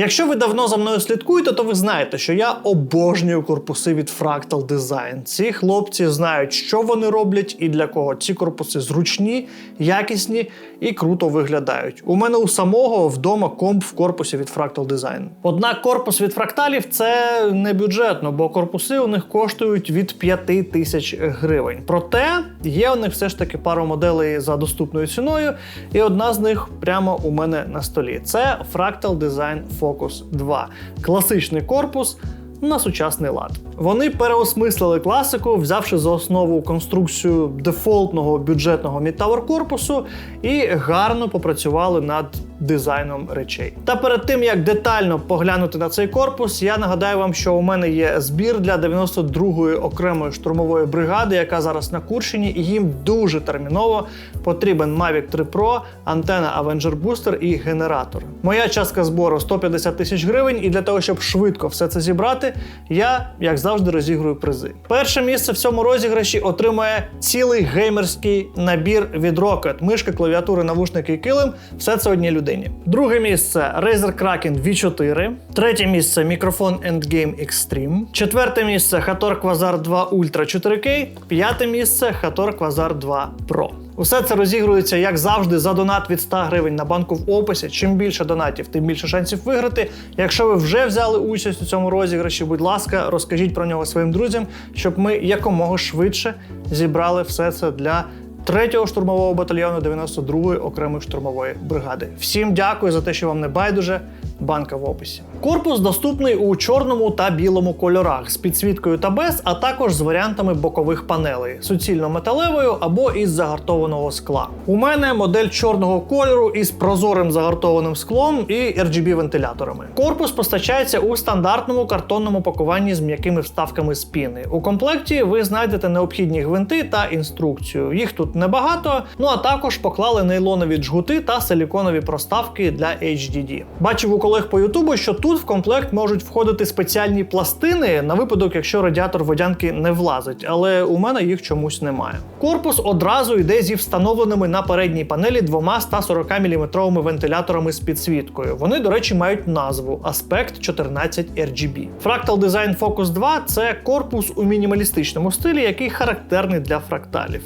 Якщо ви давно за мною слідкуєте, то ви знаєте, що я обожнюю корпуси від Fractal Design. Ці хлопці знають, що вони роблять і для кого. Ці корпуси зручні, якісні і круто виглядають. У мене у самого вдома комп в корпусі від Fractal Design. Однак корпус від фракталів це не бюджетно, бо корпуси у них коштують від 5 тисяч гривень. Проте є у них все ж таки пару моделей за доступною ціною, і одна з них прямо у мене на столі. Це Fractal Design Focus 2. Класичний корпус. На сучасний лад вони переосмислили класику, взявши за основу конструкцію дефолтного бюджетного мідтавер корпусу і гарно попрацювали над дизайном речей. Та перед тим як детально поглянути на цей корпус, я нагадаю вам, що у мене є збір для 92-ї окремої штурмової бригади, яка зараз на Курщині, і їм дуже терміново потрібен Mavic 3 Pro, антена Avenger Booster і генератор. Моя частка збору 150 тисяч гривень, і для того, щоб швидко все це зібрати, я, як завжди, розігрую призи. Перше місце в цьому розіграші отримує цілий геймерський набір від Rocket. Мишка, клавіатури, навушники і килим. Все це одній людині. Друге місце Razer Kraken V4. Третє місце мікрофон Endgame Extreme. Четверте місце Hator Quasar 2 Ultra 4K. П'яте місце Hator Quasar 2 Pro. Усе це розігрується, як завжди, за донат від 100 гривень на банку в описі. Чим більше донатів, тим більше шансів виграти. Якщо ви вже взяли участь у цьому розіграші, будь ласка, розкажіть про нього своїм друзям, щоб ми якомога швидше зібрали все це для 3-го штурмового батальйону 92-ї окремої штурмової бригади. Всім дякую за те, що вам не байдуже. Банка в описі. Корпус доступний у чорному та білому кольорах з підсвіткою та без, а також з варіантами бокових панелей суцільно-металевою або із загартованого скла. У мене модель чорного кольору із прозорим загартованим склом і RGB вентиляторами. Корпус постачається у стандартному картонному пакуванні з м'якими вставками з піни. У комплекті ви знайдете необхідні гвинти та інструкцію. Їх тут небагато, ну а також поклали нейлонові джгути та силіконові проставки для HDD. Бачив у колег по Ютубу, що тут в комплект можуть входити спеціальні пластини на випадок, якщо радіатор водянки не влазить, але у мене їх чомусь немає. Корпус одразу йде зі встановленими на передній панелі двома 140 мм вентиляторами з підсвіткою. Вони, до речі, мають назву Aspect 14 RGB. Fractal Design Focus 2 це корпус у мінімалістичному стилі, який характерний для фракталів.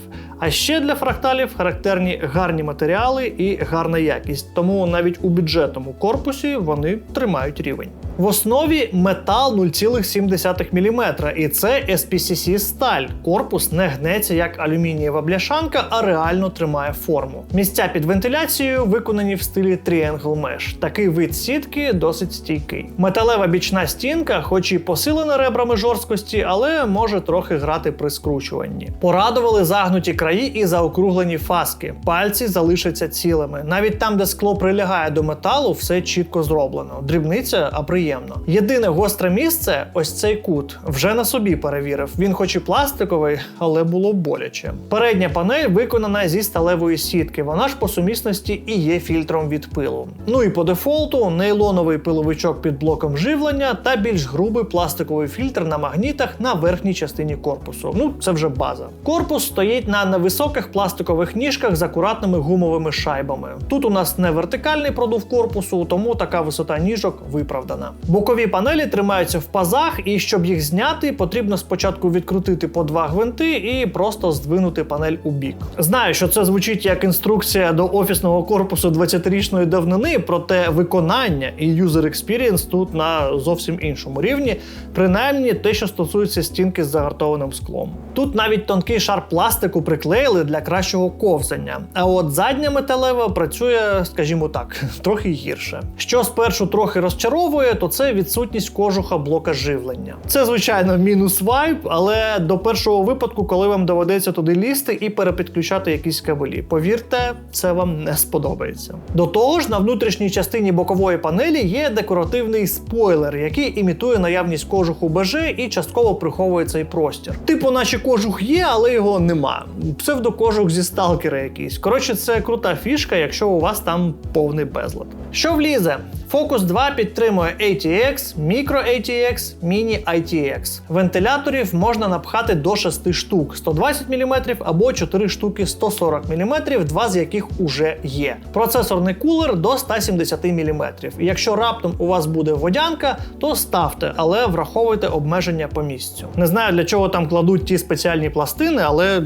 А ще для фракталів характерні гарні матеріали і гарна якість, тому навіть у бюджетному корпусі вони тримають рівень. В основі метал 0,7 мм, і це SPCC сталь. Корпус не гнеться як алюмінієва бляшанка, а реально тримає форму. Місця під вентиляцією виконані в стилі Triangle Mesh. Такий вид сітки досить стійкий. Металева бічна стінка, хоч і посилена ребрами жорсткості, але може трохи грати при скручуванні. Порадували загнуті краї і заокруглені фаски. Пальці залишаться цілими. Навіть там, де скло прилягає до металу, все чітко зроблено. Дрібниця, а приємно. Єдине гостре місце ось цей кут. Вже на собі перевірив. Він, хоч і пластиковий, але було боляче. Передня панель виконана зі сталевої сітки. Вона ж по сумісності і є фільтром від пилу. Ну і по дефолту нейлоновий пиловичок під блоком живлення та більш грубий пластиковий фільтр на магнітах на верхній частині корпусу. Ну це вже база. Корпус стоїть на невисоких пластикових ніжках з акуратними гумовими шайбами. Тут у нас не вертикальний продув корпусу, тому така висота ніжок виправдана. Бокові панелі тримаються в пазах, і щоб їх зняти, потрібно спочатку відкрутити по два гвинти і просто здвинути панель у бік. Знаю, що це звучить як інструкція до офісного корпусу 20-річної давнини, проте виконання і юзер experience тут на зовсім іншому рівні, принаймні те, що стосується стінки з загартованим склом. Тут навіть тонкий шар пластику приклеїли для кращого ковзання. А от задня металева працює, скажімо так, трохи гірше. Що спершу трохи розчаровує, то це відсутність кожуха блока живлення. Це, звичайно, мінус вайп, але до першого випадку, коли вам доведеться туди лізти і перепідключати якісь кабелі. Повірте, це вам не сподобається. До того ж, на внутрішній частині бокової панелі є декоративний спойлер, який імітує наявність кожуху БЖ і частково приховує цей простір. Типу, наче кожух є, але його нема. Псевдокожух зі сталкера якийсь. Коротше, це крута фішка, якщо у вас там повний безлад. Що влізе? Focus 2 підтримує ATX, Micro ATX, Mini ITX. Вентиляторів можна напхати до 6 штук 120 мм або 4 штуки 140 мм, два з яких уже є. Процесорний кулер до 170 мм. Якщо раптом у вас буде водянка, то ставте, але враховуйте обмеження по місцю. Не знаю для чого там кладуть ті спеціальні пластини, але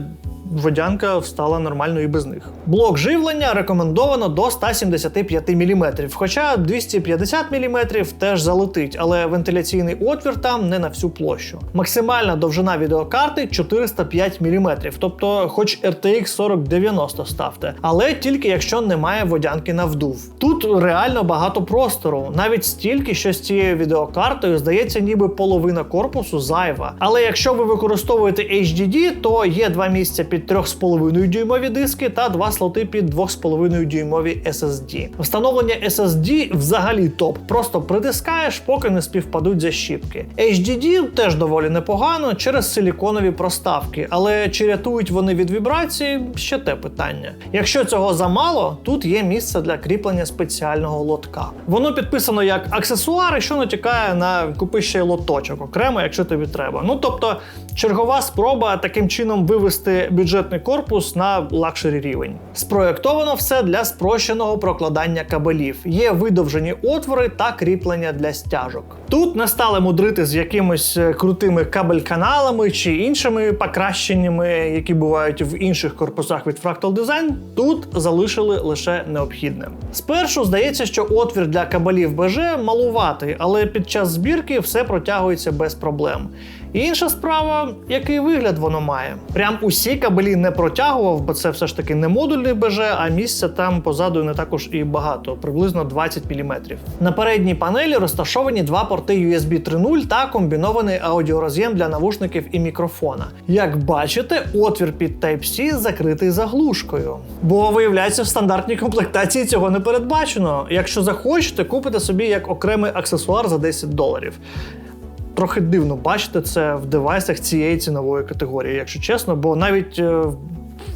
водянка встала нормально і без них. Блок живлення рекомендовано до 175 мм, хоча 250 мм теж залетить, але вентиляційний отвір там не на всю площу. Максимальна довжина відеокарти 405 мм, тобто хоч RTX 4090 ставте, але тільки якщо немає водянки на вдув. Тут реально багато простору, навіть стільки, що з цією відеокартою здається, ніби половина корпусу зайва. Але якщо ви використовуєте HDD, то є два місця під 3,5 дюймові диски та два слоти під 2,5 дюймові SSD. Встановлення SSD взагалі топ. Просто притискаєш, поки не співпадуть защіпки. HDD теж доволі непогано через силіконові проставки, але чи рятують вони від вібрації ще те питання. Якщо цього замало, тут є місце для кріплення спеціального лотка. Воно підписано як аксесуар, що натякає на купи ще й лоточок окремо, якщо тобі треба. Ну тобто, чергова спроба таким чином вивести бюджетний корпус на лакшері рівень. Спроєктовано все для спрощеного прокладання кабелів. Є видовжені отвори та кріплення для стяжок. Тут не стали мудрити з якимись е, крутими кабель-каналами чи іншими покращеннями, які бувають в інших корпусах від Fractal Design. Тут залишили лише необхідне. Спершу здається, що отвір для кабелів БЖ малуватий, але під час збірки все протягується без проблем. Інша справа, який вигляд воно має. Прям усі кабелі не протягував, бо це все ж таки не модульний БЖ, а місця там позаду не також і багато, приблизно 20 мм. На передній панелі розташовані два порти USB 3.0 та комбінований аудіороз'єм для навушників і мікрофона. Як бачите, отвір під Type-C закритий заглушкою. Бо виявляється, в стандартній комплектації цього не передбачено. Якщо захочете, купите собі як окремий аксесуар за 10 доларів. Трохи дивно бачити це в девайсах цієї цінової категорії, якщо чесно, бо навіть е, в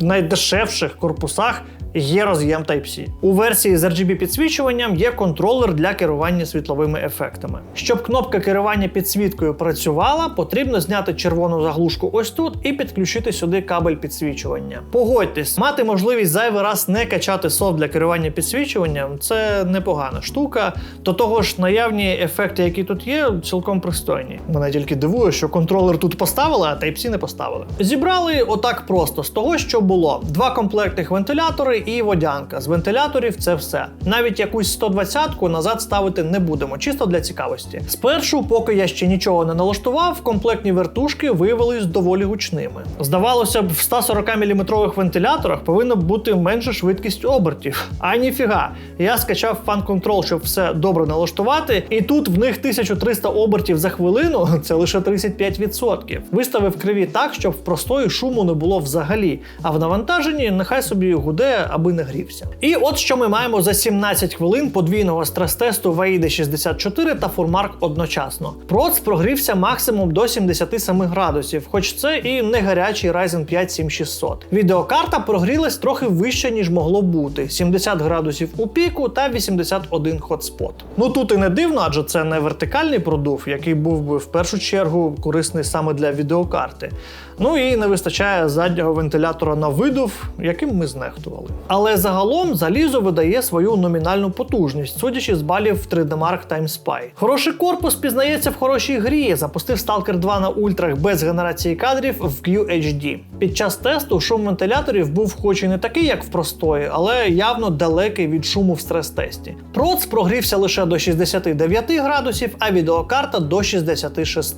найдешевших корпусах є роз'єм Type-C. У версії з RGB підсвічуванням є контролер для керування світловими ефектами. Щоб кнопка керування підсвіткою працювала, потрібно зняти червону заглушку ось тут і підключити сюди кабель підсвічування. Погодьтесь, мати можливість зайвий раз не качати софт для керування підсвічуванням це непогана штука. До того ж, наявні ефекти, які тут є, цілком пристойні. Мене тільки дивує, що контролер тут поставили, а Type-C не поставили. Зібрали отак просто з того, що було: два комплектних вентилятори і водянка. З вентиляторів це все. Навіть якусь 120-ку назад ставити не будемо, чисто для цікавості. Спершу, поки я ще нічого не налаштував, комплектні вертушки виявились доволі гучними. Здавалося б, в 140 мм вентиляторах повинна бути менша швидкість обертів. А ніфіга. Я скачав фан контрол, щоб все добре налаштувати, і тут в них 1300 обертів за хвилину, це лише 35%. Виставив криві так, щоб в простої шуму не було взагалі, а в навантаженні нехай собі гуде, аби не грівся. І от що ми маємо за 17 хвилин подвійного стрес-тесту VAID 64 та Furmark одночасно. Проц прогрівся максимум до 77 градусів, хоч це і не гарячий Ryzen 5 7600. Відеокарта прогрілась трохи вище, ніж могло бути: 70 градусів у піку та 81 хотспот. Ну тут і не дивно, адже це не вертикальний продув, який був би в першу чергу корисний саме для відеокарти. Ну і не вистачає заднього вентилятора на видув, яким ми знехтували. Але загалом залізо видає свою номінальну потужність, судячи з балів 3D Mark Time Spy. Хороший корпус пізнається в хорошій грі. Запустив Stalker 2 на ультрах без генерації кадрів в QHD. Під час тесту шум вентиляторів був хоч і не такий, як в простої, але явно далекий від шуму в стрес-тесті. Проц прогрівся лише до 69 градусів, а відеокарта до 66.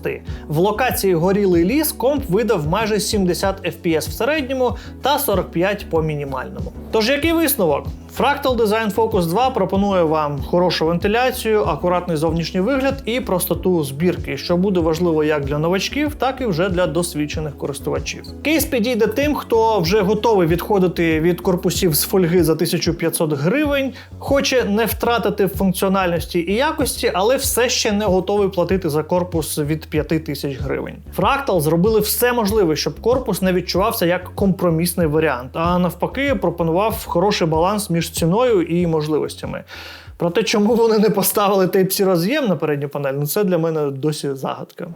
В локації горілий ліс комп видав майже 70 FPS в середньому та 45 по мінімальному. Тож який висновок? Fractal Design Focus 2 пропонує вам хорошу вентиляцію, акуратний зовнішній вигляд і простоту збірки, що буде важливо як для новачків, так і вже для досвідчених користувачів. Кейс підійде тим, хто вже готовий відходити від корпусів з фольги за 1500 гривень, хоче не втратити функціональності і якості, але все ще не готовий платити за корпус від 5000 гривень. Fractal зробили все можливе, щоб корпус не відчувався як компромісний варіант, а навпаки, пропонував хороший баланс між ціною і можливостями. Про те, чому вони не поставили Type-C роз'єм на передню панель, ну це для мене досі загадка.